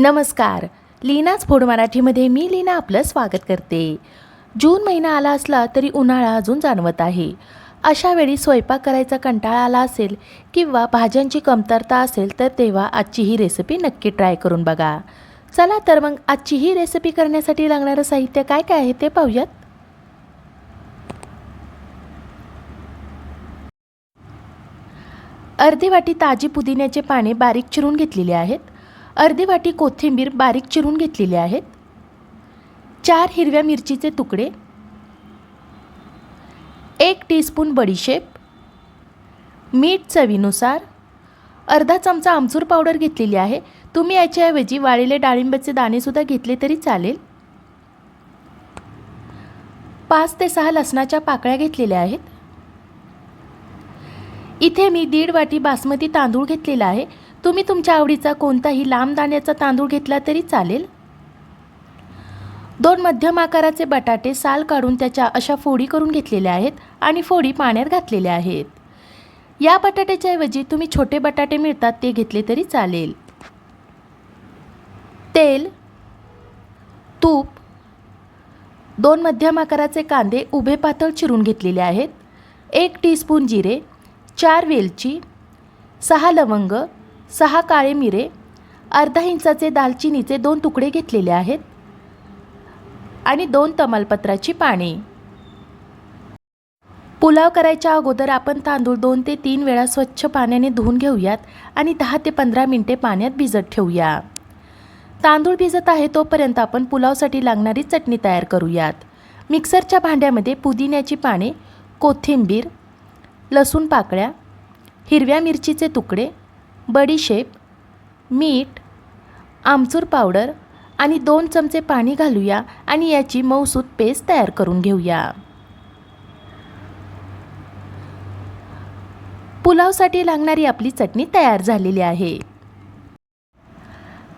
नमस्कार. लीनाच फोड मराठीमध्ये मी लीना आपलं स्वागत करते. जून महिना आला असला तरी उन्हाळा अजून जाणवत आहे. अशा वेळी स्वयंपाक करायचा कंटाळा आला असेल किंवा भाज्यांची कमतरता असेल तर तेव्हा आजची ही रेसिपी नक्की ट्राय करून बघा. चला तर मग आजची ही रेसिपी करण्यासाठी लागणारं साहित्य काय काय आहे ते पाहूयात. अर्धी वाटी ताजी पुदिन्याचे पाने बारीक चिरून घेतलेले आहेत. अर्धी वाटी कोथिंबीर बारीक चिरून घेतलेली आहेत. चार हिरव्या मिरचीचे तुकडे. एक टीस्पून बडीशेप. मीठ चवीनुसार. अर्धा चमचा आमचूर पावडर घेतलेली आहे. तुम्ही याच्याऐवजी वाळलेले डाळिंबाचे दाणेसुद्धा घेतले तरी चालेल. पाच ते सहा लसणाच्या पाकळ्या घेतलेल्या आहेत. इथे मी दीड वाटी बासमती तांदूळ घेतलेला आहे. तुम्ही तुमच्या आवडीचा कोणताही लांब दाण्याचा तांदूळ घेतला तरी चालेल? दोन मध्यम आकाराचे बटाटे साल काढून त्याच्या अशा फोडी करून घेतलेल्या आहेत आणि फोडी पाण्यात घातलेल्या आहेत. या बटाट्याच्या ऐवजी तुम्ही छोटे बटाटे मिळतात ते घेतले तरी चालेल. तेल तूप दोन मध्यम आकाराचे कांदे उभे पातळ चिरून घेतलेले आहेत. एक टीस्पून जिरे चार वेलची सहा लवंग सहा काळे मिरे अर्धा इंचाचे दालचिनीचे दोन तुकडे घेतलेले आहेत आणि दोन तमालपत्राची पाने. पुलाव करायच्या अगोदर आपण तांदूळ दोन ते तीन वेळा स्वच्छ पाण्याने धुवून घेऊयात आणि दहा ते पंधरा मिनटे पाण्यात भिजत ठेवूया. तांदूळ भिजत आहे तोपर्यंत आपण पुलावसाठी लागणारी चटणी तयार करूयात. मिक्सरच्या भांड्यामध्ये पुदिन्याची पाने कोथिंबीर लसूण पाकळ्या हिरव्या मिरचीचे तुकडे बडीशेप मीठ आमचूर पावडर आणि दोन चमचे पाणी घालूया आणि याची मऊसूत पेस्ट तयार करून घेऊया. पुलावसाठी लागणारी आपली चटणी तयार झालेली आहे.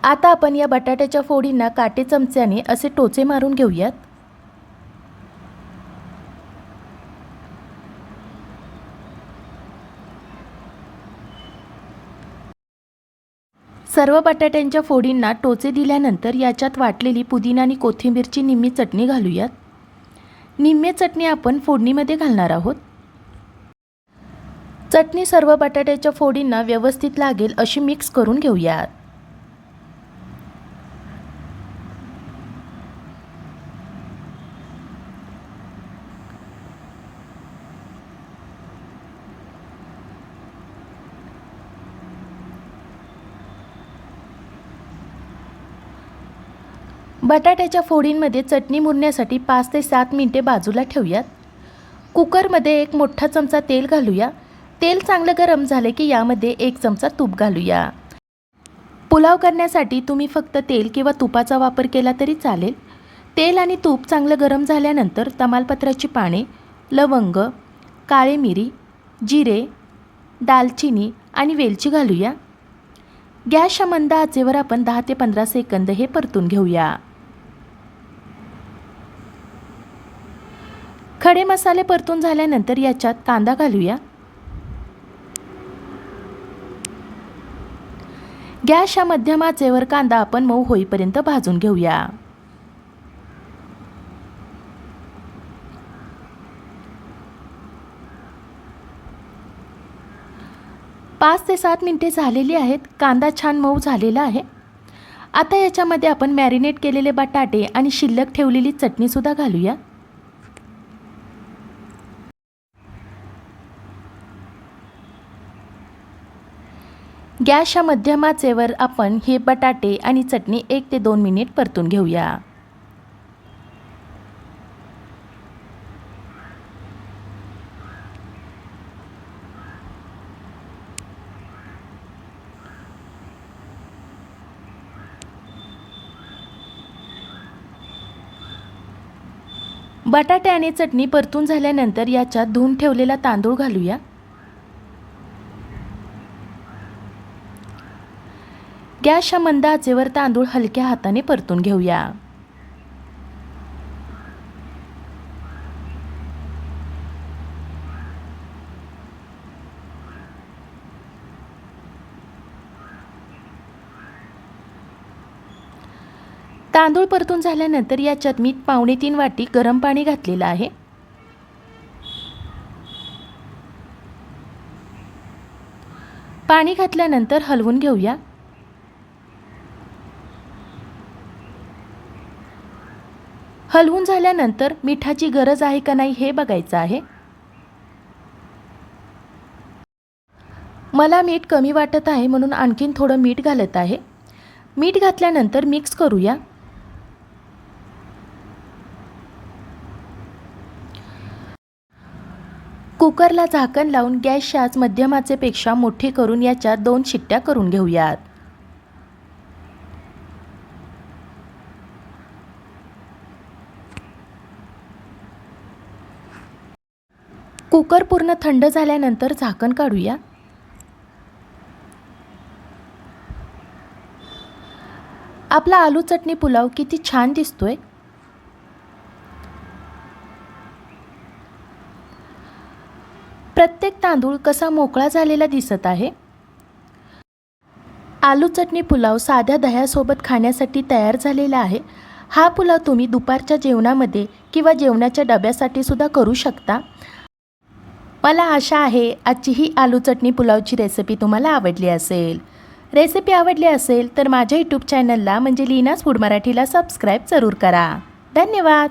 आता आपण या बटाट्याच्या फोडींना काटे चमच्याने असे टोचे मारून घेऊयात. सर्व बटाट्यांच्या फोडींना टोचे दिल्यानंतर याच्यात वाटलेली पुदिना आणि कोथिंबीरची निम्मी चटणी घालूयात. निम्मे चटणी आपण फोडणीमध्ये घालणार आहोत. चटणी सर्व बटाट्याच्या फोडींना व्यवस्थित लागेल अशी मिक्स करून घेऊयात. बटाट्याच्या फोडींमध्ये चटणी मुरण्यासाठी पाच ते सात मिनटे बाजूला ठेवूयात. कुकरमध्ये एक मोठा चमचा तेल घालूया. तेल चांगलं गरम झाले की यामध्ये एक चमचा तूप घालूया. पुलाव करण्यासाठी तुम्ही फक्त तेल किंवा तुपाचा वापर केला तरी चालेल. तेल आणि तूप चांगलं गरम झाल्यानंतर तमालपत्राची पाने लवंग काळे मिरी जिरे दालचिनी आणि वेलची घालूया. गॅसच्या मंद आचेवर आपण दहा ते पंधरा सेकंद हे परतून घेऊया. खडे मसाले परतून झाल्यानंतर याच्यात कांदा घालूया. गॅसच्या मध्यम आचेवर कांदा आपण मऊ होईपर्यंत भाजून घेऊया. पाच ते सात मिनटे झालेली आहेत. कांदा छान मऊ झालेला आहे. आता याच्यामध्ये आपण मॅरिनेट केलेले बटाटे आणि शिल्लक ठेवलेली चटणीसुद्धा घालूया. गॅसच्या मध्यम आचेवर आपण हे बटाटे आणि चटणी एक ते दोन मिनिट परतून घेऊया. बटाटे आणि चटणी परतून झाल्यानंतर याच्यात धुवून ठेवलेला तांदूळ घालूया. गॅसच्या मंद आचेवर तांदूळ हलक्या हाताने परतून घेऊया. तांदूळ परतून झाल्यानंतर याच्यात मी पावणे तीन वाटी गरम पाणी घातलेलं आहे. पाणी घातल्यानंतर हलवून घेऊया. हलवून झाल्यानंतर मिठाची गरज आहे का नाही हे बघायचं आहे. मला मीठ कमी वाटत आहे म्हणून आणखीन थोडं मीठ घालत आहे. मीठ घातल्यानंतर मिक्स करूया. कुकरला झाकण लावून गॅस आच मध्यमाचेपेक्षा मोठी करून याच्या दोन शिट्ट्या करून घेऊयात. कुकर पूर्ण थंड झाल्यानंतर झाकण काढूया. आपला आलू चटणी पुलाव किती छान दिसतोय. प्रत्येक तांदूळ कसा मोकळा झालेला दिसत आहे. आलू चटणी पुलाव साध्या दह्यासोबत खाण्यासाठी तयार झालेला आहे. हा पुलाव तुम्ही दुपारच्या जेवणामध्ये किंवा जेवणाच्या डब्यासाठी सुद्धा करू शकता. मला आशा आहे आजची ही आलू चटणी पुलावची रेसिपी तुम्हाला आवडली असेल. रेसिपी आवडली असेल तर माझ्या यूट्यूब चॅनलला म्हणजे लीनास फूड मराठीला सबस्क्राईब जरूर करा. धन्यवाद!